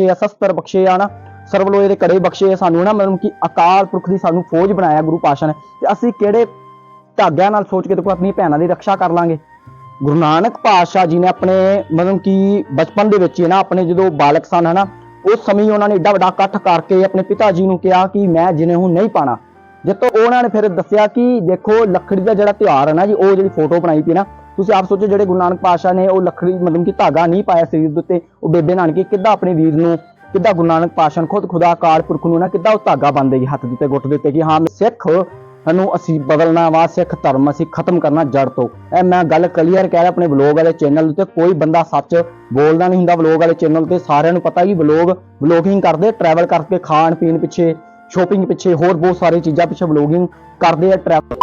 ਬਖਸ਼ੇ ਆ, ਸ਼ਸਤਰ ਬਖਸ਼ੇ ਆ ਨਾ ਸਰਵਲੋਏ ਦੇ ਕੜੇ ਬਖਸ਼ੇ ਸਾਨੂੰ ਨਾ, ਮਤਲਬ ਕਿ ਅਕਾਲ ਪੁਰਖ ਦੀ ਸਾਨੂੰ ਫੌਜ ਬਣਾਇਆ ਗੁਰੂ ਪਾਸ਼ਾ ਨੇ। ਤੇ ਅਸੀਂ ਕਿਹੜੇ ਧਾਗਿਆਂ ਨਾਲ ਸੋਚ ਕੇ ਦੇਖੋ, ਆਪਣੀ ਭੈਣਾਂ ਦੀ ਰੱਖਿਆ ਕਰ ਲਾਂਗੇ। ਗੁਰੂ ਨਾਨਕ ਪਾਤਸ਼ਾਹ ਜੀ ਨੇ ਆਪਣੇ, ਮਤਲਬ ਕਿ ਬਚਪਨ ਦੇ ਵਿੱਚ ਹੀ ਨਾ, ਆਪਣੇ ਜਦੋਂ ਬਾਲਕ ਸਨ, ਹਨਾ, ਉਸ ਸਮੇਂ ਉਹਨਾਂ ਨੇ ਏਡਾ ਵੱਡਾ ਇਕੱਠ ਕਰਕੇ ਆਪਣੇ ਪਿਤਾ ਜੀ ਨੂੰ ਕਿਹਾ ਕਿ ਮੈਂ ਜਿਨੇ ਹੁਣ ਨਹੀਂ ਪਾਣਾ। ਜਦੋਂ ਉਹਨਾਂ ਨੇ ਫਿਰ ਦੱਸਿਆ ਕਿ ਦੇਖੋ, ਲੱਕੜੀ ਦਾ ਜਿਹੜਾ ਤਿਉਹਾਰ ਹੈ ਨਾ ਜੀ, ਉਹ ਜਿਹੜੀ ਫੋਟੋ ਬਣਾਈ ਪਈ ਨਾ ਤੁਸੀਂ ਆਪ ਸੋਚੋ ਜਿਹੜੇ ਗੁਰੂ ਨਾਨਕ ਪਾਤਸ਼ਾਹ ਨੇ ਉਹ ਲੱਕੜੀ ਮਤਲਬ ਕਿ ਧਾਗਾ ਨਹੀਂ ਪਾਇਆ ਸਰੀਰ ਦੇ ਉੱਤੇ, ਉਹ ਬੇਬੇ ਨਾਨਕੀ ਕਿੱਦਾਂ ਆਪਣੇ ਵੀਰ ਨੂੰ, ਕਿੱਦਾਂ ਗੁਰੂ ਨਾਨਕ ਪਾਤਸ਼ਾਹ ਨੇ ਖੁਦ ਖੁਦਾ ਪੁਰਖ ਨੂੰ ਨਾ ਕਿੱਦਾਂ ਉਹ ਧਾਗਾ ਬੰਨਦੇ ਜੀ ਹੱਥ ਦੇ ਗੁੱਟ ਦੇ ਕਿ ਹਾਂ, ਮੈਂ ਸਿੱਖ ਨੂੰ ਅਸੀਂ ਬਦਲਣਾ ਵਾ, ਸਿੱਖ ਧਰਮ ਅਸੀਂ ਖਤਮ ਕਰਨਾ ਜੜ ਤੋਂ। ਇਹ ਮੈਂ ਗੱਲ ਕਲੀਅਰ ਕਹਿ ਰਿਹਾ ਆਪਣੇ ਵਲੋਗ ਵਾਲੇ ਚੈਨਲ ਉੱਤੇ, ਕੋਈ ਬੰਦਾ ਸੱਚ ਬੋਲਦਾ ਨਹੀਂ ਹੁੰਦਾ ਵਲੋਗ ਵਾਲੇ ਚੈਨਲ ਤੇ, ਸਾਰਿਆਂ ਨੂੰ ਪਤਾ ਕਿ ਵਲੋਗ, ਵਲੋਗਿੰਗ ਕਰਦੇ ਟਰੈਵਲ ਕਰਕੇ ਖਾਣ ਪੀਣ ਪਿੱਛੇ ਸ਼ੋਪਿੰਗ ਪਿੱਛੇ, ਹੋਰ ਬਹੁਤ ਸਾਰੀ ਚੀਜ਼ਾਂ ਪਿੱਛੇ ਵਲੋਗਿੰਗ ਕਰਦੇ ਆ ਟਰੈਵਲ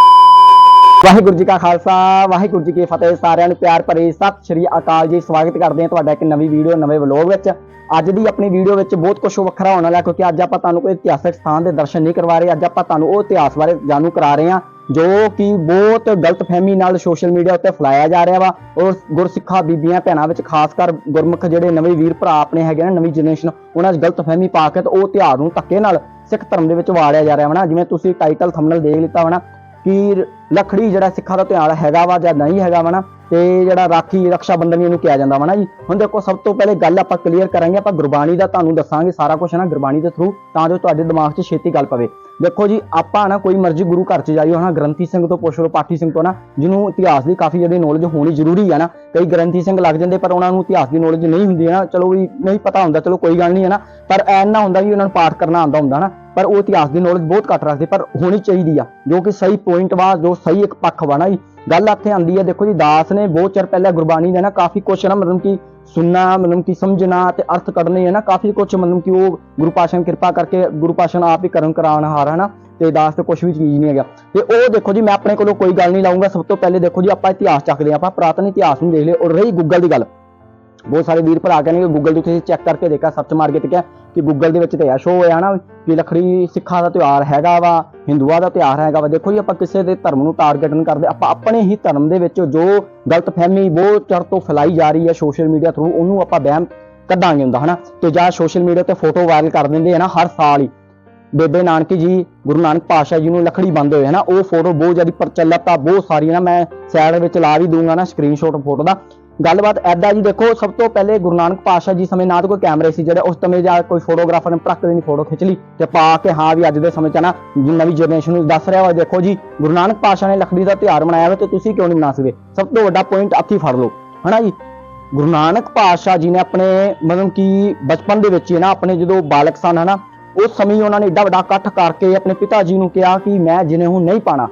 ਵਾਹਿਗੁਰੂ ਜੀ ਕਾ ਖਾਲਸਾ, ਵਾਹਿਗੁਰੂ ਜੀ ਕੀ ਫਤਿਹ ਸਾਰਿਆਂ ਨੂੰ ਪਿਆਰ ਭਰੀ ਸਤਿ ਸ਼੍ਰੀ ਅਕਾਲ ਜੀ। ਸਵਾਗਤ ਕਰਦੇ ਹਾਂ ਤੁਹਾਡਾ ਇੱਕ ਨਵੀਂ ਵੀਡੀਓ, ਨਵੇਂ ਵਲੋਗ ਵਿੱਚ। ਅੱਜ ਦੀ ਆਪਣੀ ਵੀਡੀਓ ਵਿੱਚ ਬਹੁਤ ਕੁਝ ਵੱਖਰਾ ਹੋਣ ਵਾਲਾ ਕਿਉਂਕਿ ਅੱਜ ਆਪਾਂ ਤੁਹਾਨੂੰ ਕੋਈ ਇਤਿਹਾਸਕ ਸਥਾਨ ਦੇ ਦਰਸ਼ਨ ਨਹੀਂ ਕਰਵਾ ਰਹੇ। ਅੱਜ ਆਪਾਂ ਤੁਹਾਨੂੰ ਉਹ ਇਤਿਹਾਸ ਬਾਰੇ ਜਾਣੂ ਕਰਾ ਰਹੇ ਹਾਂ ਜੋ ਕਿ ਬਹੁਤ ਗਲਤਫਹਿਮੀ ਨਾਲ ਸੋਸ਼ਲ ਮੀਡੀਆ ਉੱਤੇ ਫੈਲਾਇਆ ਜਾ ਰਿਹਾ ਵਾ। ਔਰ ਗੁਰਸਿੱਖਾਂ, ਬੀਬੀਆਂ, ਭੈਣਾਂ ਵਿੱਚ ਖਾਸ ਕਰ ਗੁਰਮੁਖ ਜਿਹੜੇ ਨਵੇਂ ਵੀਰ ਭਰਾ ਆਪਣੇ ਹੈਗੇ ਨੇ, ਨਵੀਂ ਜਨਰੇਸ਼ਨ ਉਹਨਾਂ 'ਚ ਗਲਤਫਹਿਮੀ ਪਾ ਕੇ ਤੇ ਉਹ ਤਿਉਹਾਰ ਨੂੰ ਧੱਕੇ ਨਾਲ ਸਿੱਖ ਧਰਮ ਦੇ ਵਿੱਚ ਵਾੜਿਆ ਜਾ ਰਿਹਾ ਵਾ ਨਾ। ਜਿਵੇਂ ਤੁਸੀਂ ਟਾਈਟਲ ਥੰਬਨੇਲ ਦੇਖ ਲਿੱਤਾ ਵਾ ਨਾ ਕਿ ਲਖੜੀ ਜਿਹੜਾ ਸਿੱਖਾਂ ਦਾ ਤਿਉਹਾਰ ਹੈਗਾ ਵਾ ਜਾਂ ਨਹੀਂ ਹੈਗਾ ਵਾ ਨਾ, ਤੇ ਜਿਹੜਾ ਰਾਖੀ ਰਕਸ਼ਾ ਬੰਧਨ ਵੀ ਇਹਨੂੰ ਕਿਹਾ ਜਾਂਦਾ ਵਾ ਨਾ ਜੀ। ਹੁਣ ਦੇਖੋ, ਸਭ ਤੋਂ ਪਹਿਲੇ ਗੱਲ ਆਪਾਂ ਕਲੀਅਰ ਕਰਾਂਗੇ, ਆਪਾਂ ਗੁਰਬਾਣੀ ਦਾ ਤੁਹਾਨੂੰ ਦੱਸਾਂਗੇ ਸਾਰਾ ਕੁਝ ਨਾ ਗੁਰਬਾਣੀ ਦੇ ਥਰੂ ਤਾਂ ਜੋ ਤੁਹਾਡੇ ਦਿਮਾਗ 'ਚ ਛੇਤੀ ਗੱਲ ਪਵੇ। ਦੇਖੋ ਜੀ, ਆਪਾਂ ਨਾ ਕੋਈ ਮਰਜ਼ੀ ਗੁਰੂ ਘਰ 'ਚ ਜਾਈਓ ਹਨਾ, ਗ੍ਰੰਥੀ ਸਿੰਘ ਤੋਂ ਪੁੱਛ ਲਓ, ਪਾਠੀ ਸਿੰਘ ਤੋਂ ਨਾ, ਜਿਹਨੂੰ ਇਤਿਹਾਸ ਦੀ ਕਾਫੀ ਜਿਹੜੀ ਨੌਲੇਜ ਹੋਣੀ ਜ਼ਰੂਰੀ ਹੈ ਨਾ। ਕਈ ਗ੍ਰੰਥੀ ਸਿੰਘ ਲੱਗ ਜਾਂਦੇ, ਪਰ ਉਹਨਾਂ ਨੂੰ ਇਤਿਹਾਸ ਦੀ ਨੌਲੇਜ ਨਹੀਂ ਹੁੰਦੀ ਹੈ ਨਾ। ਚਲੋ ਵੀ ਨਹੀਂ ਪਤਾ ਹੁੰਦਾ, ਚਲੋ ਕੋਈ ਗੱਲ ਨਹੀਂ ਹੈ ਨਾ। ਪਰ ਐਨਾ ਹੁੰਦਾ ਵੀ ਉਹਨਾਂ ਨੂੰ ਪਾਠ ਕਰਨਾ ਆਉਂਦਾ ਹੁੰਦਾ ਨਾ। ਪਰ ਉਹ ਇਤਿਹਾਸ ਦੀ ਨੌਲੇਜ ਬਹੁਤ ਘੱਟ ਰੱਖਦੇ, ਪਰ ਹੋਣੀ ਚਾਹੀਦੀ ਆ, ਜੋ ਕਿ ਸਹੀ ਪੁਆਇੰਟ ਵਾ, ਜੋ ਸਹੀ ਇੱਕ ਪੱਖ ਵਾ ਨਾ ਜੀ। ਗੱਲ ਇੱਥੇ ਆਂਦੀ ਹੈ ਦੇਖੋ ਜੀ, ਦਾਸ ਨੇ ਬਹੁਤ ਚਿਰ ਪਹਿਲਾਂ ਗੁਰਬਾਣੀ ਦੇ ਨਾ ਕਾਫੀ ਕੁਛ ਨਾ ਮਤਲਬ ਕਿ ਸੁਣਨਾ, ਮਤਲਬ ਕਿ ਸਮਝਣਾ ਤੇ ਅਰਥ ਕੱਢਣੇ ਹੈ ਨਾ, ਕਾਫੀ ਕੁਛ ਮਤਲਬ ਕਿ ਉਹ ਗੁਰੂ ਪਾਸ਼ਾ ਕਿਰਪਾ ਕਰਕੇ ਗੁਰੂ ਪਾਸ਼ਾ ਆਪ ਹੀ ਕਰਨ ਕਰਾਉਣ ਹਾਰ ਹੈ ਨਾ, ਤੇ ਦਾਸ ਤੇ ਕੁਛ ਵੀ ਚੀਜ਼ ਨਹੀਂ ਹੈਗਾ। ਤੇ ਉਹ ਦੇਖੋ ਜੀ, ਮੈਂ ਆਪਣੇ ਕੋਲੋਂ ਕੋਈ ਗੱਲ ਨਹੀਂ ਲਾਉਂਗਾ ਸਭ ਤੋਂ ਪਹਿਲੇ ਦੇਖੋ ਜੀ, ਆਪਾਂ ਇਤਿਹਾਸ ਚੱਕਦੇ ਹਾਂ ਆਪਾਂ ਪੁਰਾਤਨ ਇਤਿਹਾਸ ਨੂੰ ਦੇਖ ਲਿਓ ਔਰ ਰਹੀ ਗੁੱਗਲ ਦੀ ਗੱਲ। ਬਹੁਤ ਸਾਰੇ ਵੀਰ ਭਰਾ ਕਹਿੰਦੇ ਕਿ ਗੂਗਲ ਤੇ ਤੁਸੀਂ ਚੈੱਕ ਕਰਕੇ ਦੇਖਿਆ ਸਰਚ ਮਾਰ ਕੇ ਤੇ ਕਿਹਾ ਕਿ ਗੂਗਲ ਦੇ ਵਿੱਚ ਤੇ ਆ ਸ਼ੋ ਹੋਇਆ ਨਾ, ਕਿ ਲਖੜੀ ਸਿੱਖਾਂ ਦਾ ਤਿਉਹਾਰ ਹੈਗਾ ਵਾ ਹਿੰਦੂਆਂ ਦਾ ਤਿਉਹਾਰ ਹੈਗਾ ਵਾ। ਦੇਖੋ ਜੀ, ਆਪਾਂ ਕਿਸੇ ਦੇ ਧਰਮ ਨੂੰ ਟਾਰਗੇਟ ਨਹੀਂ ਕਰਦੇ, ਆਪਾਂ ਆਪਣੇ ਹੀ ਧਰਮ ਦੇ ਵਿੱਚ ਜੋ ਗਲਤਫਹਿਮੀ ਬਹੁਤ ਚਿਰ ਤੋਂ ਫੈਲਾਈ ਜਾ ਰਹੀ ਹੈ ਸੋਸ਼ਲ ਮੀਡੀਆ ਥਰੂ ਉਹਨੂੰ ਆਪਾਂ ਵਹਿਮ ਕੱਢਾਂਗੇ ਹੁੰਦਾ, ਹਨਾ? ਤੇ ਜਾਂ ਸੋਸ਼ਲ ਮੀਡੀਆ ਤੇ ਫੋਟੋ ਵਾਇਰਲ ਕਰ ਦਿੰਦੇ ਆ ਨਾ ਹਰ ਸਾਲ ਹੀ। ਬੇਬੇ ਨਾਨਕ ਜੀ, ਗੁਰੂ ਨਾਨਕ ਪਾਤਸ਼ਾਹ ਜੀ ਨੂੰ ਲਖੜੀ ਬੰਦੇ ਹੋਏ, ਹਨਾ? ਉਹ ਫੋਟੋ ਬਹੁਤ ਜ਼ਿਆਦਾ ਪ੍ਰਚਲਿਤ ਆ ਬਹੁਤ ਸਾਰੀ ਨਾ ਮੈਂ ਸਾਈਡ ਵਿੱਚ ਲਾ ਵੀ ਦੂੰਗਾ ਨਾ ਸਕਰੀਨਸ਼ਾਟ ਫੋਟੋ ਦਾ। ਗੱਲਬਾਤ ਐਦਾਂ ਜੀ ਦੇਖੋ, ਸਭ ਤੋਂ ਪਹਿਲੇ ਗੁਰੂ ਨਾਨਕ ਪਾਤਸ਼ਾਹ ਜੀ ਸਮੇਂ ਨਾ ਤਾਂ ਕੋਈ ਕੈਮਰੇ ਸੀ, ਜਿਹੜੇ ਉਸ ਸਮੇਂ ਜਾਂ ਕੋਈ ਫੋਟੋਗ੍ਰਾਫਰ ਨੇ ਪ੍ਰੱਕ ਦੇਣੀ ਫੋਟੋ ਖਿੱਚ ਲਈ ਤੇ ਪਾ ਕੇ ਹਾਂ ਵੀ ਅੱਜ ਦੇ ਸਮੇਂ 'ਚ ਨਾ ਨਵੀਂ ਜਨਰੇਸ਼ਨ ਨੂੰ ਦੱਸ ਰਿਹਾ ਵਾ, ਦੇਖੋ ਜੀ, ਗੁਰੂ ਨਾਨਕ ਪਾਤਸ਼ਾਹ ਨੇ ਲਖੜੀ ਦਾ ਤਿਉਹਾਰ ਮਨਾਇਆ ਵਾ ਤੇ ਤੁਸੀਂ ਕਿਉਂ ਨਹੀਂ ਮਨਾ ਸਕਦੇ? ਸਭ ਤੋਂ ਵੱਡਾ ਪੁਆਇੰਟ ਅੱਥੀ ਫੜ ਲਓ, ਹਨਾ ਜੀ? ਗੁਰੂ ਨਾਨਕ ਪਾਤਸ਼ਾਹ ਜੀ ਨੇ ਆਪਣੇ ਮਤਲਬ ਕਿ ਬਚਪਨ ਦੇ ਵਿੱਚ ਹੀ ਨਾ ਆਪਣੇ ਜਦੋਂ ਬਾਲਕ ਸਨ, ਹਨਾ, ਉਸ ਸਮੇਂ ਹੀ ਉਹਨਾਂ ਨੇ ਏਡਾ ਵੱਡਾ ਇਕੱਠ ਕਰਕੇ ਆਪਣੇ ਪਿਤਾ ਜੀ ਨੂੰ ਕਿਹਾ ਕਿ ਮੈਂ ਜਿਨੇ ਹੁਣ ਨਹੀਂ ਪਾਣਾ।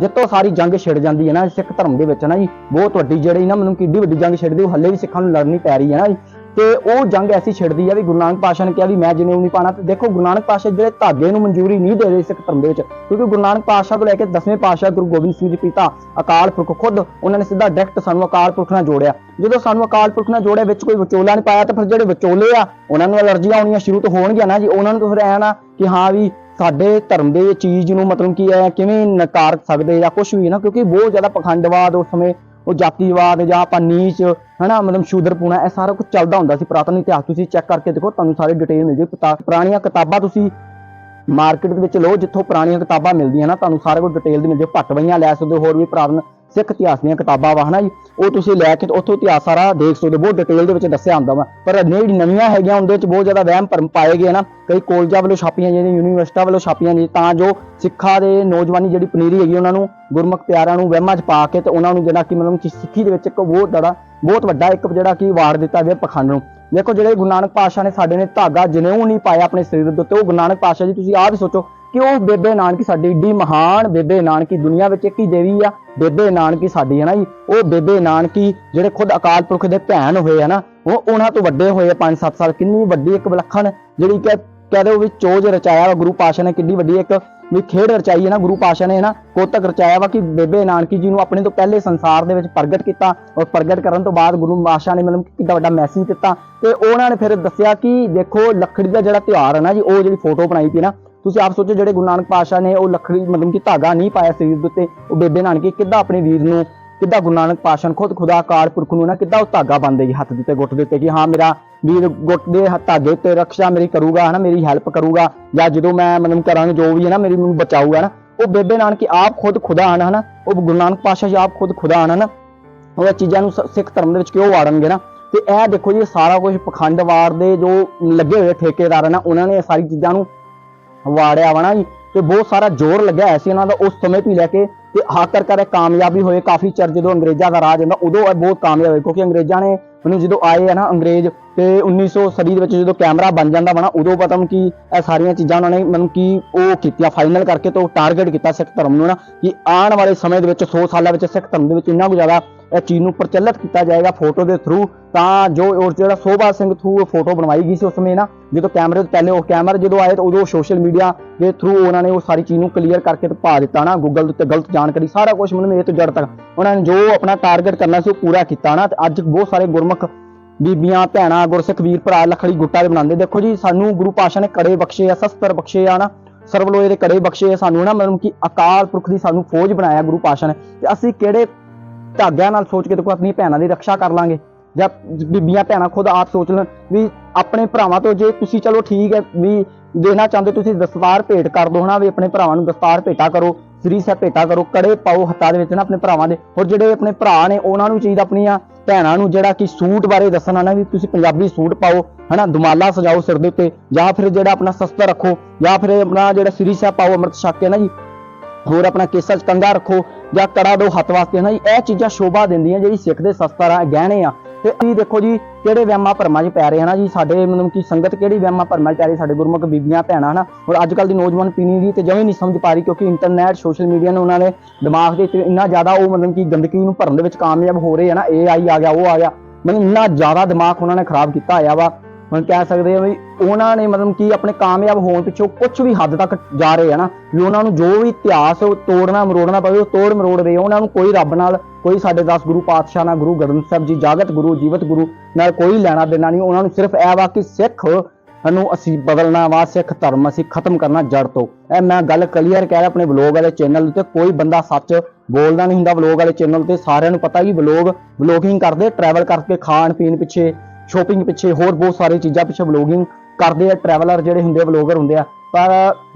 ਜਿੱਤੋਂ ਸਾਰੀ ਜੰਗ ਛਿੜ ਜਾਂਦੀ ਹੈ ਨਾ, ਸਿੱਖ ਧਰਮ ਦੇ ਵਿੱਚ ਨਾ ਜੀ, ਬਹੁਤ ਵੱਡੀ ਜਿਹੜੀ ਨਾ ਮੈਨੂੰ ਕਿੱਡੀ ਵੱਡੀ ਜੰਗ ਛਿੜਦੀ, ਉਹ ਹੱਲੇ ਵੀ ਸਿੱਖਾਂ ਨੂੰ ਲੜਨੀ ਪੈ ਰਹੀ ਹੈ ਨਾ ਜੀ। ਤੇ ਉਹ ਜੰਗ ਐਸੀ ਛਿੜਦੀ ਆ ਵੀ ਗੁਰੂ ਨਾਨਕ ਪਾਤਸ਼ਾਹ ਨੇ ਕਿਹਾ ਵੀ ਮੈਂ ਜਿਨੇ ਨਹੀਂ ਪਾਣਾ, ਤੇ ਦੇਖੋ ਗੁਰੂ ਨਾਨਕ ਪਾਤਸ਼ਾਹ ਜਿਹੜੇ ਧਾਗੇ ਨੂੰ ਮਨਜ਼ੂਰੀ ਨਹੀਂ ਦੇ ਰਹੇ ਸਿੱਖ ਧਰਮ ਦੇ ਵਿੱਚ, ਕਿਉਂਕਿ ਗੁਰੂ ਨਾਨਕ ਪਾਤਸ਼ਾਹ ਤੋਂ ਲੈ ਕੇ 10ਵੇਂ ਪਾਤਸ਼ਾਹ ਗੁਰੂ ਗੋਬਿੰਦ ਸਿੰਘ ਜੀ ਪਿਤਾ ਅਕਾਲ ਪੁਰਖ ਖੁਦ, ਉਹਨਾਂ ਨੇ ਸਿੱਧਾ ਡਾਇਰੈਕਟ ਸਾਨੂੰ ਅਕਾਲ ਪੁਰਖ ਨਾਲ ਜੋੜਿਆ। ਜਦੋਂ ਸਾਨੂੰ ਅਕਾਲ ਪੁਰਖ ਨਾਲ ਜੋੜਿਆ, ਵਿੱਚ ਕੋਈ ਵਿਚੋਲਾ ਨਹੀਂ ਪਾਇਆ, ਤਾਂ ਫਿਰ ਜਿਹੜੇ ਵਿਚੋਲੇ ਆ, ਉਹਨਾਂ ਨੂੰ ਅਲਰਜੀਆਂ ਆਉਣੀਆਂ ਸ਼ੁਰੂ ਤੋਂ ਹੋਣਗੀਆਂ ਨਾ ਜੀ, ਉਹਨਾਂ ਨੂੰ ਤਾਂ ਫਿਰ ਐ ਨਾ ਕਿ ਹਾਂ ਵੀ ਸਾਡੇ ਧਰਮ ਦੇ ਚੀਜ਼ ਨੂੰ ਮਤਲਬ ਕੀ ਹੈ, ਕਿਵੇਂ ਨਕਾਰ ਸਕਦੇ ਜਾਂ ਕੁਝ ਵੀ ਨਾ, ਕਿਉਂਕਿ ਬਹੁਤ ਜ਼ਿਆਦਾ ਪਖੰਡਵਾਦ ਉਸ ਸਮੇਂ, ਉਹ ਜਾਤੀਵਾਦ ਜਾਂ ਆਪਾਂ ਨੀਚ, ਹਨਾ, ਮਤਲਬ ਸ਼ੂਦਰਪੂਣਾ ਇਹ ਸਾਰਾ ਕੁਝ ਚੱਲਦਾ ਹੁੰਦਾ ਸੀ, ਪੁਰਾਤਨ ਇਤਿਹਾਸ ਤੁਸੀਂ ਚੈੱਕ ਕਰਕੇ ਦੇਖੋ, ਤੁਹਾਨੂੰ ਸਾਰੇ ਡਿਟੇਲ ਮਿਲ ਜੇ ਪੁਰਾਣੀਆਂ ਕਿਤਾਬਾਂ ਤੁਸੀਂ ਮਾਰਕੀਟ ਦੇ ਵਿੱਚ ਲਓ, ਜਿੱਥੋਂ ਪੁਰਾਣੀਆਂ ਕਿਤਾਬਾਂ ਮਿਲਦੀਆਂ ਨਾ, ਤੁਹਾਨੂੰ ਸਾਰਾ ਕੁਝ ਡਿਟੇਲ ਦੇ ਮਿਲ ਜੇ ਭੱਟਵਈਆਂ ਲੈ ਸਕਦੇ ਹੋ, ਹੋਰ ਵੀ ਪੁਰਾਤਨ ਸਿੱਖ ਇਤਿਹਾਸ ਦੀਆਂ ਕਿਤਾਬਾਂ ਵਾ, ਹਨਾ ਜੀ? ਉਹ ਤੁਸੀਂ ਲੈ ਕੇ ਉੱਥੋਂ ਇਤਿਹਾਸ ਸਾਰਾ ਦੇਖ ਸਕਦੇ ਹੋ, ਬਹੁਤ ਡਿਟੇਲ ਦੇ ਵਿੱਚ ਦੱਸਿਆ ਹੁੰਦਾ ਵਾ। ਪਰ ਜਿਹੜੀ ਨਵੀਆਂ ਹੈਗੀਆਂ, ਉਹਦੇ ਵਿੱਚ ਬਹੁਤ ਜ਼ਿਆਦਾ ਵਹਿਮ ਭਰਮ ਪਾਏ ਗਏ ਨਾ। ਕਈ ਕੋਲਜਾਂ ਵੱਲੋਂ ਛਾਪੀਆਂ ਜਿਹੜੀਆਂ ਯੂਨੀਵਰਸਿਟੀਆਂ ਵੱਲੋਂ ਛਾਪੀਆਂ ਜੀ ਤਾਂ ਜੋ ਸਿੱਖਾਂ ਦੇ ਨੌਜਵਾਨੀ ਜਿਹੜੀ ਪਨੀਰੀ ਹੈਗੀ, ਉਹਨਾਂ ਨੂੰ ਗੁਰਮੁਖ ਪਿਆਰਿਆਂ ਨੂੰ ਵਹਿਮਾਂ 'ਚ ਪਾ ਕੇ ਤੇ ਉਹਨਾਂ ਨੂੰ ਜਿਹੜਾ ਕਿ ਮਤਲਬ ਕਿ ਸਿੱਖੀ ਦੇ ਵਿੱਚ ਇੱਕ ਬਹੁਤ ਜ਼ਿਆਦਾ, ਬਹੁਤ ਵੱਡਾ ਇੱਕ ਜਿਹੜਾ ਕਿ ਵਾਰ ਦਿੱਤਾ ਗਿਆ ਪਖੰਡ ਨੂੰ। ਦੇਖੋ, ਜਿਹੜੇ ਗੁਰੂ ਨਾਨਕ ਪਾਤਸ਼ਾਹ ਨੇ ਸਾਡੇ ਨੇ ਧਾਗਾ ਜਨੇਊ ਨਹੀਂ ਪਾਇਆ ਆਪਣੇ ਸਰੀਰ ਦੇ ਉੱਤੇ, ਉਹ ਗੁਰੂ ਨਾਨਕ ਪਾਤਸ਼ਾਹ ਜੀ, ਤੁਸੀਂ ਆਪ ਹੀ ਸੋਚੋ ਕਿ ਉਹ ਬੇਬੇ ਨਾਨਕੀ ਸਾਡੀ ਏਡੀ ਮਹਾਨ, ਬੇਬੇ ਨਾਨਕੀ ਦੁਨੀਆ ਵਿੱਚ ਇੱਕ ਹੀ ਦੇਵੀ ਆ, ਬੇਬੇ ਨਾਨਕੀ ਸਾਡੀ ਹੈ ਨਾ ਜੀ? ਉਹ ਬੇਬੇ ਨਾਨਕੀ ਜਿਹੜੇ ਖੁਦ ਅਕਾਲ ਪੁਰਖ ਦੇ ਭੈਣ ਹੋਏ ਆ ਨਾ, ਉਹ ਉਹਨਾਂ ਤੋਂ ਵੱਡੇ ਹੋਏ ਆ 5-7 ਸਾਲ, ਕਿੰਨੀ ਵੱਡੀ ਇੱਕ ਵਿਲੱਖਣ ਜਿਹੜੀ ਕਿ ਕਹਦੇ ਉਹ ਵੀ ਚੋਜ ਰਚਾਇਆ ਵਾ, ਗੁਰੂ ਪਾਤਸ਼ਾਹ ਨੇ ਕਿੰਨੀ ਵੱਡੀ ਇੱਕ ਵੀ ਖੇਡ ਰਚਾਈ ਹੈ ਨਾ, ਗੁਰੂ ਪਾਤਸ਼ਾਹ ਨੇ ਨਾ ਕੋਤਕ ਰਚਾਇਆ ਵਾ ਕਿ ਬੇਬੇ ਨਾਨਕੀ ਜੀ ਨੂੰ ਆਪਣੇ ਤੋਂ ਪਹਿਲੇ ਸੰਸਾਰ ਦੇ ਵਿੱਚ ਪ੍ਰਗਟ ਕੀਤਾ ਔਰ ਪ੍ਰਗਟ ਕਰਨ ਤੋਂ ਬਾਅਦ ਗੁਰੂ ਪਾਤਸ਼ਾਹ ਨੇ ਮਤਲਬ ਕਿ ਕਿੱਡਾ ਵੱਡਾ ਮੈਸੇਜ ਦਿੱਤਾ ਤੇ ਉਹਨਾਂ ਨੇ ਫਿਰ ਦੱਸਿਆ ਕਿ ਦੇਖੋ ਲੱਖੜੀ ਦਾ ਜਿਹੜਾ ਤਿਉਹਾਰ ਹੈ ਨਾ ਜੀ, ਉਹ ਜਿਹੜੀ ਫੋਟੋ ਬਣਾਈ ਪਈ ਨਾ ਤੁਸੀਂ ਆਪ ਸੋਚੋ ਜਿਹੜੇ ਗੁਰੂ ਨਾਨਕ ਪਾਤਸ਼ਾਹ ਨੇ ਉਹ ਲੱਖੜੀ ਮਤਲਬ ਕਿ ਧਾਗਾ ਨਹੀਂ ਪਾਇਆ ਸਰੀਰ ਦੇ ਉੱਤੇ, ਉਹ ਬੇਬੇ ਨਾਨਕੀ ਕਿੱਦਾਂ ਆਪਣੇ ਵੀਰ ਨੂੰ, ਕਿੱਦਾਂ ਗੁਰੂ ਨਾਨਕ ਪਾਤਸ਼ਾਹ ਨੇ ਖੁਦ ਖੁਦਾ ਅਕਾਲ ਪੁਰਖ ਨੂੰ ਨਾ ਕਿੱਦਾਂ ਉਹ ਧਾਗਾ ਬੰਨਦੇ ਹੱਥ ਦੇ ਉੱਤੇ, ਗੁੱਟ ਦੇ ਉੱਤੇ ਕਿ ਹਾਂ ਮੇਰਾ ਵੀਰ ਗੁੱਟ ਦੇ ਧਾਗੇ ਤੇ ਰੱਖਿਆ ਮੇਰੀ ਕਰੂਗਾ, ਹਨਾ, ਮੇਰੀ ਹੈਲਪ ਕਰੂਗਾ, ਜਾਂ ਜਦੋਂ ਮੈਂ ਮਤਲਬ ਕਰਾਂਗਾ ਜੋ ਵੀ ਹੈ ਨਾ, ਮੇਰੀ ਮੈਨੂੰ ਬਚਾਊਗਾ ਨਾ ਉਹ ਬੇਬੇ ਨਾਨਕੀ ਆਪ ਖੁਦ ਖੁਦਾ ਹਨ, ਹਨਾ, ਉਹ ਗੁਰੂ ਨਾਨਕ ਪਾਤਸ਼ਾਹ ਜੀ ਆਪ ਖੁਦ ਖੁਦਾ ਹਨ, ਹਨਾ, ਉਹ ਚੀਜ਼ਾਂ ਨੂੰ ਸਿੱਖ ਧਰਮ ਦੇ ਵਿੱਚ ਕਿਉਂ ਵਾੜਨਗੇ ਨਾ, ਤੇ ਇਹ ਦੇਖੋ ਜੀ ਇਹ ਸਾਰਾ ਕੁਝ ਪਖੰਡਵਾਰ ਦੇ ਜੋ ਲੱਗੇ ਹੋਏ ਠੇਕੇਦਾਰ ਹਨ, ਉਹਨਾਂ ਨੇ ਇਹ ਸਾਰੀ ਚੀਜ਼ਾਂ ਨੂੰ ਵਾੜਿਆ ਵਾ ਨਾ ਜੀ, ਤੇ ਬਹੁਤ ਸਾਰਾ ਜ਼ੋਰ ਲੱਗਿਆ ਹੋਇਆ ਸੀ ਇਹਨਾਂ ਦਾ ਉਸ ਸਮੇਂ ਤੋਂ ਲੈ ਕੇ, ਤੇ ਆਖਰਕਾਰ ਇਹ ਕਾਮਯਾਬੀ ਹੋਏ, ਕਾਫੀ ਚਿਰ ਜਦੋਂ ਅੰਗਰੇਜ਼ਾਂ ਦਾ ਰਾਜ ਹੁੰਦਾ, ਉਦੋਂ ਇਹ ਬਹੁਤ ਕਾਮਯਾਬ ਹੋਏ, ਕਿਉਂਕਿ ਅੰਗਰੇਜ਼ਾਂ ਨੇ ਮੈਨੂੰ ਜਦੋਂ ਆਏ ਆ ਨਾ ਅੰਗਰੇਜ਼, ਤੇ 1900 ਸਦੀ ਦੇ ਵਿੱਚ ਜਦੋਂ ਕੈਮਰਾ ਬਣ ਜਾਂਦਾ ਵਾ ਉਦੋਂ ਪਤਾ ਮੈਨੂੰ ਕਿ ਇਹ ਸਾਰੀਆਂ ਚੀਜ਼ਾਂ ਉਹਨਾਂ ਨੇ ਮੈਨੂੰ ਕਿ ਉਹ ਕੀਤੀਆਂ ਫਾਈਨਲ ਕਰਕੇ ਤੋਂ ਟਾਰਗੇਟ ਕੀਤਾ ਸਿੱਖ ਧਰਮ ਨੂੰ ਨਾ, ਕਿ ਆਉਣ ਵਾਲੇ ਸਮੇਂ ਦੇ ਵਿੱਚ 100 ਸਾਲਾਂ ਵਿੱਚ ਸਿੱਖ ਧਰਮ ਦੇ ਵਿੱਚ ਇੰਨਾ ਕੁ ਜ਼ਿਆਦਾ ਇਹ ਚੀਜ਼ ਨੂੰ ਪ੍ਰਚਲਿਤ ਕੀਤਾ ਜਾਏਗਾ ਫੋਟੋ ਦੇ ਥਰੂ ਤਾਂ ਜੋ ਉਹ ਜਿਹੜਾ ਸੋਭਾ ਸਿੰਘ ਥਰੂ ਫੋਟੋ ਬਣਵਾਈ ਗਈ ਸੀ ਉਸ ਸਮੇਂ ਨਾ, ਜਦੋਂ ਕੈਮਰੇ ਤੋਂ ਪਹਿਲੇ ਉਹ ਕੈਮਰਾ ਜਦੋਂ ਆਏ ਤਾਂ ਉਦੋਂ ਸੋਸ਼ਲ ਮੀਡੀਆ ਦੇ ਥਰੂ ਉਹਨਾਂ ਨੇ ਉਹ ਸਾਰੀ ਚੀਜ਼ ਨੂੰ ਕਲੀਅਰ ਕਰਕੇ ਤੇ ਪਾ ਦਿੱਤਾ ਨਾ ਗੂਗਲ ਦੇ ਉੱਤੇ ਗਲਤ ਜਾਣਕਾਰੀ, ਸਾਰਾ ਕੁਝ ਮੈਨੂੰ ਇਹ ਤੋਂ ਜੜ ਤੱਕ। ਉਹਨਾਂ ਨੇ ਜੋ ਆਪਣਾ ਟਾਰਗੇਟ ਕਰਨਾ ਸੀ ਉਹ ਪੂਰਾ ਕੀਤਾ ਨਾ, ਤੇ ਅੱਜ ਬਹੁਤ ਸਾਰੇ ਗੁਰਮੁਖ ਬੀਬੀਆਂ, ਭੈਣਾਂ, ਗੁਰਸਿੱਖ ਵੀਰ, ਭਰਾ, ਲਖੜੀ, ਗੁੱਟਾ ਦੇ ਬਣਾਉਂਦੇ। ਦੇਖੋ ਜੀ, ਸਾਨੂੰ ਗੁਰੂ ਪਾਸ਼ਾ ਨੇ ਕੜੇ ਬਖਸ਼ੇ ਆ, ਸ਼ਸਤਰ ਬਖਸ਼ੇ ਆ ਨਾ, ਸਰਵਲੋਏ ਦੇ ਕੜੇ ਬਖਸ਼ੇ ਆ ਸਾਨੂੰ ਨਾ, ਮਤਲਬ ਕਿ ਅਕਾਲ ਪੁਰਖ ਦੀ ਸਾਨੂੰ ਫੌਜ ਬਣਾਇਆ ਗੁਰੂ ਪਾਸ਼ਾ ਨੇ। ਤੇ ਅਸੀਂ ਕਿਹੜੇ ਧਾਗਿਆਂ ਨਾਲ ਸੋਚ ਕੇ ਦੇਖੋ ਆਪਣੀ ਭੈਣਾਂ ਦੀ ਰੱਖਿਆ ਕਰ ਲਾਂਗੇ। ਜਾਂ ਬੀਬੀਆਂ, ਭੈਣਾਂ ਖੁਦ ਆਪ ਸੋਚ ਲੈਣ ਵੀ ਆਪਣੇ ਭਰਾਵਾਂ ਤੋਂ ਜੇ ਤੁਸੀਂ ਚਲੋ ਠੀਕ ਹੈ ਵੀ ਦੇਣਾ ਚਾਹੁੰਦੇ ਤੁਸੀਂ ਦਸਤਾਰ ਭੇਟ ਕਰ ਦੋ ਹਨਾ, ਵੀ ਆਪਣੇ ਭਰਾਵਾਂ ਨੂੰ ਦਸਤਾਰ ਭੇਟਾ ਕਰੋ, ਸ੍ਰੀ ਸਾਹਿਬ ਭੇਟਾ ਕਰੋ, ਕੜੇ ਪਾਓ ਹੱਥਾਂ ਦੇ ਵਿੱਚ ਨਾ ਆਪਣੇ ਭਰਾਵਾਂ ਦੇ। ਹੋਰ ਜਿਹੜੇ ਆਪਣੇ ਭਰਾ ਨੇ, ਉਹਨਾਂ ਨੂੰ ਚਾਹੀਦਾ ਆਪਣੀਆਂ ਭੈਣਾਂ ਨੂੰ ਜਿਹੜਾ ਕਿ ਸੂਟ ਬਾਰੇ ਦੱਸਣਾ ਨਾ ਵੀ ਤੁਸੀਂ ਪੰਜਾਬੀ ਸੂਟ ਪਾਓ, ਹਨਾ, ਦੁਮਾਲਾ ਸਜਾਓ ਸਿਰ ਦੇ ਉੱਤੇ, ਜਾਂ ਫਿਰ ਜਿਹੜਾ ਆਪਣਾ ਸ਼ਸਤਰ ਰੱਖੋ, ਜਾਂ ਫਿਰ ਆਪਣਾ ਜਿਹੜਾ ਸ੍ਰੀ ਸਾਹਿਬ ਪਾਓ ਅੰਮ੍ਰਿਤ ਛੱਕ ਕੇ ਨਾ ਜੀ ਹੋਰ ਆਪਣਾ ਕੇਸਾਂ 'ਚ ਕੰਗਾ ਰੱਖੋ ਜਾਂ ਕੜਾ ਦੋ ਹੱਥ ਵਾਸਤੇ ਨਾ ਜੀ। ਇਹ ਚੀਜ਼ਾਂ ਸ਼ੋਭਾ ਦਿੰਦੀਆਂ ਜਿਹੜੀ ਸਿੱਖ ਦੇ ਸ਼ਸਤਰ ਆ ਗਹਿਣੇ ਆ। ਤੇ ਅਸੀਂ ਦੇਖੋ ਜੀ, ਕਿਹੜੇ ਵਹਿਮਾਂ ਭਰਮਾਂ 'ਚ ਪੈ ਰਹੇ ਹਨ ਜੀ। ਸਾਡੇ ਮਤਲਬ ਕਿ ਸੰਗਤ ਕਿਹੜੀ ਵਹਿਮਾਂ ਭਰਮਾਂ 'ਚ ਪੈ ਰਹੀ? ਸਾਡੇ ਗੁਰਮੁਖ ਬੀਬੀਆਂ, ਭੈਣਾਂ ਹਨਾ। ਔਰ ਅੱਜ ਕੱਲ ਦੀ ਨੌਜਵਾਨ ਪੀਣੀ ਦੀ ਤੇ ਜਮੇ ਨਹੀਂ ਸਮਝ ਪਾ ਰਹੀ ਕਿਉਂਕਿ ਇੰਟਰਨੈਟ ਸੋਸ਼ਲ ਮੀਡੀਆ ਨੇ ਉਹਨਾਂ ਦੇ ਦਿਮਾਗ ਦੇ ਇੰਨਾ ਜ਼ਿਆਦਾ ਉਹ ਮਤਲਬ ਕਿ ਗੰਦਗੀ ਨੂੰ ਭਰਨ ਦੇ ਵਿੱਚ ਕਾਮਯਾਬ ਹੋ ਰਹੇ ਆ ਨਾ। AI ਆ ਗਿਆ, ਉਹ ਆ ਗਿਆ। ਮਤਲਬ ਇੰਨਾ ਜ਼ਿਆਦਾ ਦਿਮਾਗ ਉਹਨਾਂ ਨੇ ਖਰਾਬ ਕੀਤਾ ਹੋਇਆ ਵਾ। ਹੁਣ ਕਹਿ ਸਕਦੇ ਆ ਵੀ ਉਹਨਾਂ ਨੇ ਮਤਲਬ ਕਿ ਆਪਣੇ ਕਾਮਯਾਬ ਹੋਣ ਪਿੱਛੋਂ ਕੁਝ ਵੀ ਹੱਦ ਤੱਕ ਜਾ ਰਹੇ ਆ ਨਾ, ਵੀ ਉਹਨਾਂ ਨੂੰ ਜੋ ਵੀ ਇਤਿਹਾਸ ਤੋੜਨਾ ਮਰੋੜਨਾ ਪਵੇ, ਉਹ ਤੋੜ ਮਰੋੜ ਰਹੇ ਉਹਨਾਂ ਨੂੰ ਕੋਈ ਰੱਬ ਨਾਲ, ਕੋਈ ਸਾਡੇ 10 ਗੁਰੂ ਪਾਤਸ਼ਾਹ ਨਾਲ, ਗੁਰੂ ਗ੍ਰੰਥ ਸਾਹਿਬ ਜੀ, ਜਾਗਤ ਗੁਰੂ, ਜੀਵਤ ਗੁਰੂ ਨਾਲ ਕੋਈ ਲੈਣਾ ਦੇਣਾ ਨਹੀਂ। ਉਹਨਾਂ ਨੂੰ ਸਿਰਫ ਇਹ ਵਾ ਕਿ ਸਿੱਖ ਨੂੰ ਅਸੀਂ ਬਦਲਣਾ ਵਾ, ਸਿੱਖ ਧਰਮ ਅਸੀਂ ਖਤਮ ਕਰਨਾ ਜੜ ਤੋਂ। ਇਹ ਮੈਂ ਗੱਲ ਕਲੀਅਰ ਕਹਿ ਰਿਹਾ ਆਪਣੇ ਵਲੋਗ ਵਾਲੇ ਚੈਨਲ ਉੱਤੇ, ਕੋਈ ਬੰਦਾ ਸੱਚ ਬੋਲਦਾ ਨਹੀਂ ਹੁੰਦਾ ਵਲੋਗ ਵਾਲੇ ਚੈਨਲ ਤੇ ਸਾਰਿਆਂ ਨੂੰ ਪਤਾ ਕਿ ਵਲੋਗ, ਵਲੋਗਿੰਗ ਕਰਦੇ ਟਰੈਵਲ ਕਰਕੇ ਖਾਣ ਪੀਣ ਪਿੱਛੇ ਸ਼ੋਪਿੰਗ ਪਿੱਛੇ ਹੋਰ ਬਹੁਤ ਸਾਰੀ ਚੀਜ਼ਾਂ ਪਿੱਛੇ ਵਲੋਗਿੰਗ ਕਰਦੇ ਆ ਟਰੈਵਲਰ ਜਿਹੜੇ ਹੁੰਦੇ ਆ ਵਲੋਗਰ ਹੁੰਦੇ ਆ। ਪਰ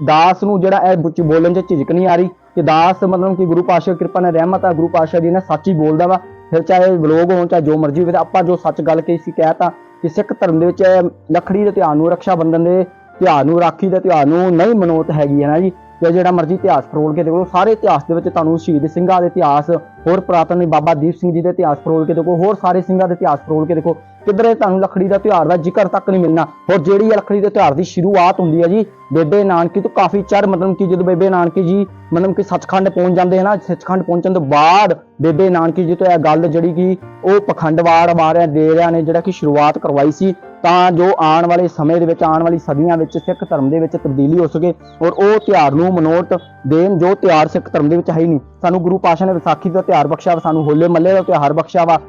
ਦਾਸ ਨੂੰ ਜਿਹੜਾ ਇਹ ਬੋਲਣ 'ਚ ਝਿਜਕ ਨਹੀਂ ਆ ਰਹੀ ਕਿ ਦਾਸ ਮਤਲਬ ਕਿ ਗੁਰੂ ਪਾਤਸ਼ਾਹ ਕਿਰਪਾ ਨਾਲ ਰਹਿਮਤ ਆ, ਗੁਰੂ ਪਾਤਸ਼ਾਹ ਜੀ ਨੇ ਸੱਚ ਹੀ ਬੋਲਦਾ ਵਾ। ਫਿਰ ਚਾਹੇ ਵਲੋਗ ਹੋਣ, ਚਾਹੇ ਜੋ ਮਰਜ਼ੀ ਹੋਵੇ, ਤੇ ਆਪਾਂ ਜੋ ਸੱਚ ਗੱਲ ਕਹੀ ਸੀ ਕਹਿਤਾ ਕਿ ਸਿੱਖ ਧਰਮ ਦੇ ਵਿੱਚ ਲੱਖੜੀ ਦੇ ਤਿਉਹਾਰ ਨੂੰ ਰੱਖਿਆ ਬੰਧਨ ਦੇ ਤਿਉਹਾਰ ਨੂੰ, ਰਾਖੀ ਦੇ ਤਿਉਹਾਰ ਨੂੰ ਨਹੀਂ ਮਨੋਤ ਹੈਗੀ ਹੈ ਨਾ ਜੀ। ਜਾਂ ਜਿਹੜਾ ਮਰਜ਼ੀ ਇਤਿਹਾਸ ਫਰੋਲ ਕੇ ਦੇਖੋ, ਸਾਰੇ ਇਤਿਹਾਸ ਦੇ ਵਿੱਚ ਤੁਹਾਨੂੰ ਸ਼ਹੀਦ ਸਿੰਘਾਂ ਦੇ ਇਤਿਹਾਸ, ਹੋਰ ਪੁਰਾਤਨ ਬਾਬਾ ਦੀਪ ਸਿੰਘ ਜੀ ਦੇ ਇਤਿਹਾਸ ਫਰੋਲ ਕੇ ਦੇਖੋ, ਹੋਰ ਸਾਰੇ ਸਿੰਘਾਂ ਦੇ ਇਤਿਹਾਸ ਫਰੋਲ ਕੇ ਦੇਖੋ, ਕਿਧਰੇ ਤੁਹਾਨੂੰ ਲੱਖੜੀ ਦਾ ਤਿਉਹਾਰ ਦਾ ਜ਼ਿਕਰ ਤੱਕ ਨਹੀਂ ਮਿਲਣਾ। ਹੋਰ ਜਿਹੜੀ ਇਹ ਲੱਖੜੀ ਦੇ ਤਿਉਹਾਰ ਦੀ ਸ਼ੁਰੂਆਤ ਹੁੰਦੀ ਹੈ ਜੀ, ਬੇਬੇ ਨਾਨਕੀ ਤੋਂ ਕਾਫੀ ਚਿਰ ਮਤਲਬ ਕਿ ਜਦੋਂ ਬੇਬੇ ਨਾਨਕੀ ਜੀ ਮਤਲਬ ਕਿ ਸੱਚਖੰਡ ਪਹੁੰਚ ਜਾਂਦੇ ਹਨ ਨਾ, ਸੱਚਖੰਡ ਪਹੁੰਚਣ ਤੋਂ ਬਾਅਦ ਬੇਬੇ ਨਾਨਕੀ ਜੀ ਤੋਂ ਇਹ ਗੱਲ ਜਿਹੜੀ ਕਿ ਉਹ ਪਖੰਡਵਾੜ ਮਾਰਿਆ ਦੇ ਰਿਆਂ ਨੇ ਜਿਹੜਾ ਕਿ ਸ਼ੁਰੂਆਤ ਕਰਵਾਈ ਸੀ ਤਾਂ ਜੋ ਆਉਣ ਵਾਲੇ ਸਮੇਂ ਦੇ ਵਿੱਚ, ਆਉਣ ਵਾਲੀ ਸਦੀਆਂ ਵਿੱਚ ਸਿੱਖ ਧਰਮ ਦੇ ਵਿੱਚ ਤਬਦੀਲੀ ਹੋ ਸਕੇ ਔਰ ਉਹ ਤਿਉਹਾਰ ਨੂੰ ਮਨੋਟ ਦੇਣ ਜੋ ਤਿਉਹਾਰ ਸਿੱਖ ਧਰਮ ਦੇ ਵਿੱਚ ਹੈ ਹੀ ਨਹੀਂ। ਸਾਨੂੰ ਗੁਰੂ ਪਾਸ਼ਾ ਨੇ ਵਿਸਾਖੀ ਦਾ ਤਿਉਹਾਰ ਬਖਸ਼ਿਆ ਵਾ, ਸਾਨੂੰ ਹੋਲੇ ਮੱਲੇ ਦਾ ਤਿਉਹਾਰ ਬਖਸ਼ਿਆ ਵਾ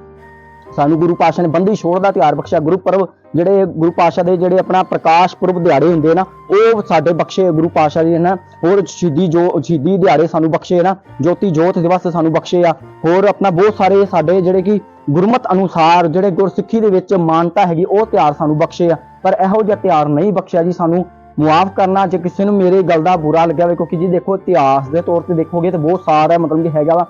ਸਾਨੂੰ ਗੁਰੂ ਪਾਸ਼ਾ ਨੇ ਬੰਦੀ ਛੋੜ ਦਾ ਤਿਉਹਾਰ ਬਖਸ਼ਿਆ। ਗੁਰੂ ਪਰਬ ਜਿਹੜੇ ਗੁਰੂ ਪਾਸ਼ਾ ਦੇ ਜਿਹੜੇ ਆਪਣਾ ਪ੍ਰਕਾਸ਼ ਪੁਰਬ ਦਿਹਾੜੇ ਹੁੰਦੇ ਨਾ, ਉਹ ਸਾਡੇ ਬਖਸ਼ੇ ਗੁਰੂ ਪਾਸ਼ਾ ਜੀ ਨੇ। ਨਾ ਹੋਰ ਸ਼ਹੀਦੀ ਜੋ, ਸ਼ਹੀਦੀ ਦਿਹਾੜੇ ਸਾਨੂੰ ਬਖਸ਼ੇ ਨਾ, ਜੋਤੀ ਜੋਤ ਦਿਵਸ ਸਾਨੂੰ ਬਖਸ਼ੇ ਆ। ਹੋਰ ਆਪਣਾ ਬਹੁਤ ਸਾਰੇ ਸਾਡੇ ਜਿਹੜੇ ਕਿ ਗੁਰਮਤ ਅਨੁਸਾਰ ਜਿਹੜੇ ਗੁਰਸਿੱਖੀ ਦੇ ਵਿੱਚ ਮਾਨਤਾ ਹੈਗੀ, ਉਹ ਤਿਉਹਾਰ ਸਾਨੂੰ ਬਖਸ਼ੇ ਆ। ਪਰ ਇਹੋ ਜਿਹਾ ਤਿਉਹਾਰ ਨਹੀਂ ਬਖਸ਼ਿਆ ਜੀ ਸਾਨੂੰ। ਮੁਆਫ ਕਰਨਾ, ਜੇ ਕਿਸੇ ਨੂੰ ਮੇਰੇ ਗੱਲ ਦਾ ਬੁਰਾ ਲੱਗਿਆ ਹੋਵੇ ਕਿਉਂਕਿ ਜੀ ਦੇਖੋ ਇਤਿਹਾਸ ਦੇ ਤੌਰ ਤੇ ਦੇਖੋਗੇ ਤਾਂ ਬਹੁਤ ਸਾਰਾ ਮਤਲਬ ਕਿ ਹੈਗਾ ਵਾ।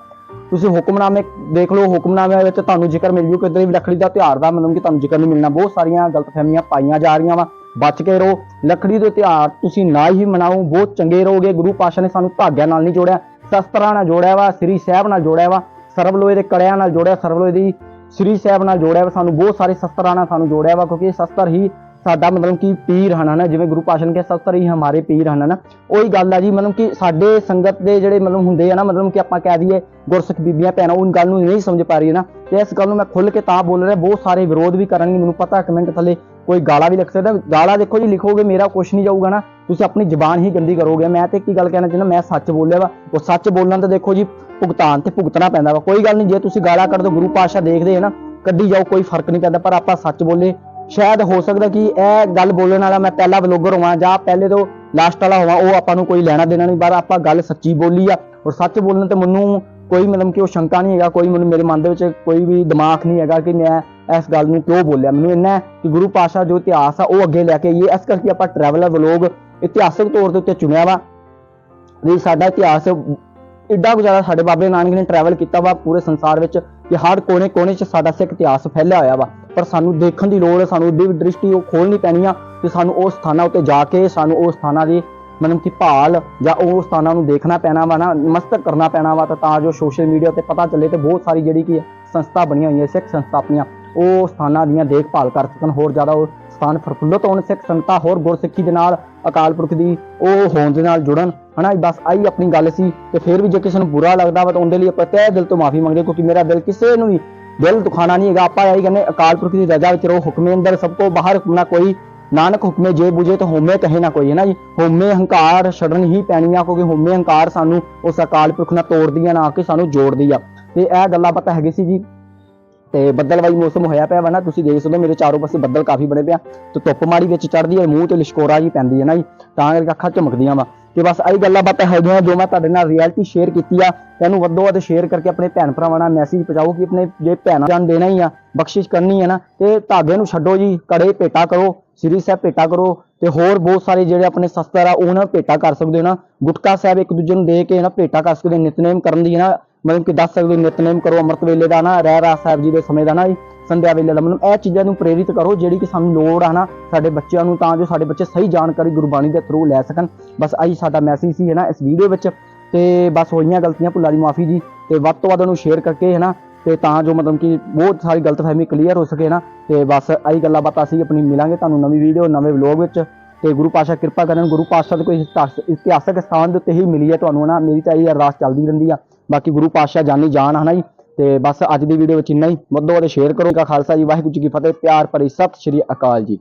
ਤੁਸੀਂ ਹੁਕਮਨਾਮੇ ਦੇਖ ਲਓ ਹੁਕਮਨਾਮੇ ਵਿੱਚ ਤੁਹਾਨੂੰ ਜ਼ਿਕਰ ਮਿਲ ਜੂ ਕਿਤੇ ਵੀ ਲੱਕੜੀ ਦਾ ਤਿਉਹਾਰ ਦਾ ਮਤਲਬ ਕਿ ਤੁਹਾਨੂੰ ਜ਼ਿਕਰ ਨਹੀਂ ਮਿਲਣਾ। ਬਹੁਤ ਸਾਰੀਆਂ ਗਲਤਫਹਿਮੀਆਂ ਪਾਈਆਂ ਜਾ ਰਹੀਆਂ ਵਾ। ਬਚ ਕੇ ਰਹੋ। ਲੱਕੜੀ ਦੇ ਤਿਉਹਾਰ ਤੁਸੀਂ ਨਾ ਹੀ ਮਨਾਓ। ਬਹੁਤ ਚੰਗੇ ਰਹੋਗੇ। ਗੁਰੂ ਪਾਸ਼ਾ ਨੇ ਸਾਨੂੰ ਧਾਗਿਆਂ ਨਾਲ ਨਹੀਂ ਜੋੜਿਆ, ਸ਼ਸਤਰਾਂ ਨਾਲ ਜੋੜਿਆ ਵਾ, ਸ੍ਰੀ ਸਾਹਿਬ ਨਾਲ ਜੋੜਿਆ ਵਾ ਸਰਬਲੋਏ ਦੇ ਕੜਿਆਂ ਨਾਲ ਜੋੜਿਆ ਸਰਬਲੋਏ ਦੀ ਸ੍ਰੀ ਸਾਹਿਬ ਨਾਲ ਜੋੜਿਆ ਵਾ। ਸਾਨੂੰ ਬਹੁਤ ਸਾਰੇ ਸ਼ਸਤਰਾਂ ਨਾਲ ਸਾਨੂੰ ਜੋੜਿਆ ਵਾ, ਕਿਉਂਕਿ ਇਹ ਸ਼ਸਤਰ ਹੀ ਸਾਡਾ ਮਤਲਬ ਕਿ ਪੀਰ ਹਨ ਨਾ, ਜਿਵੇਂ ਗੁਰੂ ਪਾਸ਼ਾ ਨੇ ਕਿਹਾ ਸ਼ਸਤਰ ਹੀ ਹਮਾਰੇ ਪੀਰ ਹਨ ਨਾ। ਉਹੀ ਗੱਲ ਆ ਜੀ, ਮਤਲਬ ਕਿ ਸਾਡੇ ਸੰਗਤ ਦੇ ਜਿਹੜੇ ਮਤਲਬ ਹੁੰਦੇ ਆ ਨਾ, ਮਤਲਬ ਕਿ ਆਪਾਂ ਕਹਿ ਦਈਏ ਗੁਰਸਿੱਖ ਬੀਬੀਆਂ, ਭੈਣਾਂ, ਉਹ ਗੱਲ ਨੂੰ ਨਹੀਂ ਸਮਝ ਪਾ ਰਹੀ ਨਾ। ਤੇ ਇਸ ਗੱਲ ਨੂੰ ਮੈਂ ਖੁੱਲ ਕੇ ਤਾਂ ਬੋਲ ਰਿਹਾ, ਬਹੁਤ ਸਾਰੇ ਵਿਰੋਧ ਵੀ ਕਰਨਗੇ, ਮੈਨੂੰ ਪਤਾ ਕਮੈਂਟ ਥੱਲੇ ਕੋਈ ਗਾਲਾ ਵੀ ਲਿਖ ਸਕਦਾ। ਗਾਲਾ ਦੇਖੋ ਜੀ, ਲਿਖੋਗੇ, ਮੇਰਾ ਕੁਝ ਨਹੀਂ ਜਾਊਗਾ ਨਾ। ਤੁਸੀਂ ਆਪਣੀ ਜਬਾਨ ਹੀ ਗੰਦੀ ਕਰੋਗੇ। ਮੈਂ ਤੇ ਕੀ ਗੱਲ ਕਹਿਣਾ ਚਾਹੁੰਦਾ, ਮੈਂ ਸੱਚ ਬੋਲਿਆ ਵਾ। ਉਹ ਸੱਚ ਬੋਲਣ ਤੇ ਦੇਖੋ ਜੀ, ਭੁਗਤਾਨ ਤੇ ਭੁਗਤਣਾ ਪੈਂਦਾ ਵਾ। ਕੋਈ ਗੱਲ ਨਹੀਂ, ਜੇ ਤੁਸੀਂ ਗਾਲਾ ਕੱਢ ਗੁਰੂ ਪਾਸ਼ਾ ਦੇਖਦੇ ਆ ਨਾ, ਕੱਢੀ ਜਾਓ, ਕੋਈ ਫ਼ਰਕ ਨਹੀਂ ਪੈਂਦਾ। ਪਰ ਆਪਾਂ ਸੱਚ ਬੋਲੇ ਸ਼ਾਇਦ ਹੋ ਸਕਦਾ ਕਿ ਇਹ ਗੱਲ ਬੋਲਣ ਵਾਲਾ ਮੈਂ ਪਹਿਲਾ ਵਲੋਗਰ ਹੋਵਾਂ ਜਾਂ ਪਹਿਲੇ ਤੋਂ ਲਾਸਟ ਵਾਲਾ ਹੋਵਾਂ, ਉਹ ਆਪਾਂ ਨੂੰ ਕੋਈ ਲੈਣਾ ਦੇਣਾ ਨਹੀਂ, ਪਰ ਆਪਾਂ ਗੱਲ ਸੱਚੀ ਬੋਲੀ ਆ ਔਰ ਸੱਚ ਬੋਲਣ ਤੇ ਮੈਨੂੰ ਕੋਈ ਮਤਲਬ ਕਿ ਉਹ ਸ਼ੰਕਾ ਨਹੀਂ ਹੈਗਾ, ਕੋਈ ਮੈਨੂੰ ਮੇਰੇ ਮਨ ਦੇ ਵਿੱਚ ਕੋਈ ਵੀ ਦਿਮਾਗ ਨਹੀਂ ਹੈਗਾ ਕਿ ਮੈਂ ਇਸ ਗੱਲ ਨੂੰ ਕਿਉਂ ਬੋਲਿਆ। ਮੈਨੂੰ ਇੰਨਾ ਕਿ ਗੁਰੂ ਪਾਸ਼ਾ ਜੋ ਇਤਿਹਾਸ ਆ, ਉਹ ਅੱਗੇ ਲੈ ਕੇ ਆਈਏ। ਇਸ ਕਰਕੇ ਆਪਾਂ ਟਰੈਵਲਰ ਵਲੋਗ ਇਤਿਹਾਸਕ ਤੌਰ ਦੇ ਉੱਤੇ ਚੁਣਿਆ ਵਾ। ਵੀ ਸਾਡਾ ਇਤਿਹਾਸ ਇੱਡਾ ਕੁ ਜ਼ਿਆਦਾ ਸਾਡੇ ਬਾਬੇ ਨਾਨਕ ਨੇ ਟਰੈਵਲ ਕੀਤਾ ਵਾ ਪੂਰੇ ਸੰਸਾਰ ਵਿੱਚ ਕਿ ਹਰ ਕੋਨੇ-ਕੋਨੇ 'ਚ ਸਾਡਾ ਸਿੱਖ ਇਤਿਹਾਸ ਫੈਲਿਆ ਹੋਇਆ ਵਾ। ਪਰ ਸਾਨੂੰ ਦੇਖਣ ਦੀ ਲੋੜ ਹੈ ਸਾਨੂੰ ਉੱਡੀ ਵੀ ਦ੍ਰਿਸ਼ਟੀ ਉਹ ਖੋਲਣੀ ਪੈਣੀ ਆ ਕਿ ਸਾਨੂੰ ਉਸ ਸਥਾਨਾਂ ਉੱਤੇ ਜਾ ਕੇ, ਸਾਨੂੰ ਉਸ ਸਥਾਨਾਂ ਦੀ ਮਤਲਬ ਕਿ ਭਾਲ ਜਾਂ ਉਹ ਸਥਾਨਾਂ ਨੂੰ ਦੇਖਣਾ ਪੈਣਾ ਵਾ ਨਾ ਮਸਤਕ ਕਰਨਾ ਪੈਣਾ ਵਾ ਤਾਂ ਜੋ ਸੋਸ਼ਲ ਮੀਡੀਆ ਤੇ ਪਤਾ ਚੱਲੇ ਤੇ ਬਹੁਤ ਸਾਰੀ ਜਿਹੜੀ ਕੀ ਸੰਸਥਾ ਬਣੀਆਂ ਹੋਈਆਂ, ਸਿੱਖ ਸੰਸਥਾ ਆਪਣੀਆਂ, ਉਹ ਸਥਾਨਾਂ ਦੀਆਂ ਦੇਖਭਾਲ ਕਰ ਸਕਣ, ਹੋਰ ਜ਼ਿਆਦਾ ਉਹ ਸਥਾਨ ਪ੍ਰਫੁੱਲਤ ਹੋਣ ਸਿੱਖ ਸੰਗਤਾਂ ਹੋਰ ਗੁਰਸਿੱਖੀ ਦੇ ਨਾਲ ਅਕਾਲ ਪੁਰਖ ਦੀ ਉਹ ਹੋਂਦ ਦੇ ਨਾਲ ਜੁੜਨ, ਹਨਾ? ਬਸ ਆਹੀ ਆਪਣੀ ਗੱਲ ਸੀ ਤੇ ਫਿਰ ਵੀ ਜੇ ਕਿਸੇ ਨੂੰ ਬੁਰਾ ਲੱਗਦਾ ਵਾ ਤਾਂ ਉਹਦੇ ਲਈ ਆਪਾਂ ਤਹਿ ਦਿਲ ਤੋਂ ਮਾਫੀ ਮੰਗਦੇ ਕਿਉਂਕਿ ਮੇਰਾ ਦਿਲ ਕਿਸੇ ਨੂੰ ਵੀ ਦਿਲ ਦੁਖਾਣਾ ਨਹੀਂ ਹੈਗਾ। ਆਪਾਂ ਇਹੀ ਕਹਿੰਦੇ ਅਕਾਲ ਪੁਰਖ ਦੀ ਰਜ਼ਾ ਵਿੱਚ ਰਹੋ। ਹੁਕਮੇ ਅੰਦਰ ਸਭ ਤੋਂ ਬਾਹਰ ਨਾ ਕੋਈ, ਨਾਨਕ ਹੁਕਮੇ ਜੇ ਬੁਝੇ ਤਾਂ ਹੋਮੇ ਕਹੇ ਨਾ ਕੋਈ ਹੈ ਨਾ ਜੀ? ਹੋਮੇ ਹੰਕਾਰ ਛੱਡਣ ਹੀ ਪੈਣੀ ਆ ਕਿਉਂਕਿ ਹੋਮੇ ਹੰਕਾਰ ਸਾਨੂੰ ਉਸ ਅਕਾਲ ਪੁਰਖ ਨਾਲ ਤੋੜਦੀ ਆ, ਨਾ ਕਿ ਸਾਨੂੰ ਜੋੜਦੀ ਆ। ਤੇ ਇਹ ਗੱਲਾਂ ਪਤਾ ਹੈਗੀ ਸੀ ਜੀ ਤੇ ਬੱਦਲਵਾਈ ਮੌਸਮ ਹੋਇਆ ਪਿਆ ਵਾ ਨਾ, ਤੁਸੀਂ ਦੇਖ ਸਕਦੇ ਹੋ ਮੇਰੇ ਚਾਰੋਂ ਪਾਸੇ ਬੱਦਲ ਕਾਫੀ ਬਣੇ ਪਿਆ, ਤੇ ਧੁੱਪ ਮਾੜੀ ਵਿੱਚ ਚੜਦੀ ਹੈ, ਮੂੰਹ ਤੇ ਲਿਸ਼ਕੋਰਾ ਜੀ ਪੈਂਦੀ ਹੈ ਨਾ ਜੀ, ਤਾਂ ਕਰਕੇ ਅੱਖਾਂ ਝਮਕਦੀਆਂ ਵਾ। ਤੇ ਬਸ ਆਹੀ ਗੱਲਾਂ ਬਾਤਾਂ ਹੈਗੀਆਂ, ਜੋ ਮੈਂ ਤੁਹਾਡੇ ਨਾਲ ਰਿਐਲਿਟੀ ਸ਼ੇਅਰ ਕੀਤੀ ਆ ਤੇ ਇਹਨੂੰ ਵੱਧੋ ਵੱਧ ਸ਼ੇਅਰ ਕਰਕੇ ਆਪਣੇ ਭੈਣ ਭਰਾਵਾਂ ਨਾਲ ਮੈਸੇਜ ਪਹੁੰਚਾਓ ਕਿ ਆਪਣੇ ਜੇ ਭੈਣਾਂ ਜਾਨ ਦੇਣਾ ਹੀ ਆ, ਬਖਸ਼ਿਸ਼ ਕਰਨੀ ਹੈ ਨਾ, ਤੇ ਧਾਗੇ ਨੂੰ ਛੱਡੋ ਜੀ, ਕੜੇ ਭੇਟਾ ਕਰੋ, ਸ੍ਰੀ ਸਾਹਿਬ ਭੇਟਾ ਕਰੋ, ਤੇ ਹੋਰ ਬਹੁਤ ਸਾਰੇ ਜਿਹੜੇ ਆਪਣੇ ਸ਼ਸਤਰ ਆ ਉਹਨਾਂ ਭੇਟਾ ਕਰ ਸਕਦੇ ਹੋ ਨਾ, ਗੁਟਕਾ ਸਾਹਿਬ ਇੱਕ ਦੂਜੇ ਨੂੰ ਦੇ ਕੇ ਨਾ ਭੇਟਾ ਕਰ ਸਕਦੇ, ਨਿਤਨੇਮ ਕਰਨ ਦੀ ਨਾ ਮਤਲਬ ਕਿ ਦੱਸ ਸਕਦੇ ਹੋ, ਨਿਤਨੇਮ ਕਰੋ, ਅੰਮ੍ਰਿਤ ਵੇਲੇ ਦਾ ਨਾ, ਰਹਿ ਰਾਸ ਸਾਹਿਬ ਜੀ ਦੇ ਸਮੇਂ ਦਾ ਨਾ ਜੀ ਸੰਧਿਆ ਵੇਲੇ ਦਾ। ਮਤਲਬ ਇਹ ਚੀਜ਼ਾਂ ਨੂੰ ਪ੍ਰੇਰਿਤ ਕਰੋ, ਜਿਹੜੀ ਕਿ ਸਾਨੂੰ ਲੋੜ ਆ ਨਾ ਸਾਡੇ ਬੱਚਿਆਂ ਨੂੰ ਤਾਂ ਜੋ ਸਾਡੇ ਬੱਚੇ ਸਹੀ ਜਾਣਕਾਰੀ ਗੁਰਬਾਣੀ ਦੇ ਥਰੂ ਲੈ ਸਕਣ। ਬਸ ਆਹੀ ਸਾਡਾ ਮੈਸੇਜ ਸੀ ਹੈ ਨਾ ਇਸ ਵੀਡੀਓ ਵਿੱਚ। ਤੇ ਬਸ ਹੋਈਆਂ ਗਲਤੀਆਂ, ਭੁੱਲਾਂ ਦੀ ਮਾਫੀ ਜੀ। ਤੇ ਵੱਧ ਤੋਂ ਵੱਧ ਉਹਨੂੰ ਸ਼ੇਅਰ ਕਰਕੇ ਹੈ ਨਾ ਤੇ ਤਾਂ ਜੋ ਮਤਲਬ ਕਿ ਬਹੁਤ ਸਾਰੀ ਗਲਤਫਹਿਮੀ ਕਲੀਅਰ ਹੋ ਸਕੇ ਨਾ ਤੇ ਬਸ ਆਹੀ ਗੱਲਾਂ ਬਾਤਾਂ ਅਸੀਂ ਆਪਣੀ ਮਿਲਾਂਗੇ ਤੁਹਾਨੂੰ ਨਵੀਂ ਵੀਡੀਓ ਨਵੇਂ ਵਲੌਗ ਵਿੱਚ। ਤੇ ਗੁਰੂ ਪਾਸ਼ਾ ਕਿਰਪਾ ਕਰਨ, ਗੁਰੂ ਪਾਸ਼ਾ ਦੇ ਕੋਈ ਇਤਿਹਾਸ- ਇਤਿਹਾਸਕ ਸਥਾਨ ਦੇ ਉੱਤੇ ਹੀ ਮਿਲੀ ਹੈ ਤੁਹਾਨੂੰ ਨਾ ਮੇਰੀ ਤਾਂ ਇਹ ਅਰਦਾਸ ਚੱਲਦੀ ਰਹਿੰਦੀ ਆ। ਬਾਕੀ ਗੁਰੂ ਪਾਤਸ਼ਾਹ ਜਾਨੀ ਜਾਨ ਹਨਾ ਜੀ, ਤੇ ਬਸ ਅੱਜ ਦੀ ਵੀਡੀਓ ਵਿੱਚ ਇੰਨਾ ਹੀ। ਵੱਧੋ ਵੱਧ ਸ਼ੇਅਰ ਕਰੋ। ਕਾ ਖਾਲਸਾ ਜੀ ਵਾਹਿਗੁਰੂ ਜੀ ਕੀ ਫਤਿਹ, ਪਿਆਰ ਭਰੀ ਸਤਿ ਸ਼੍ਰੀ ਅਕਾਲ ਜੀ।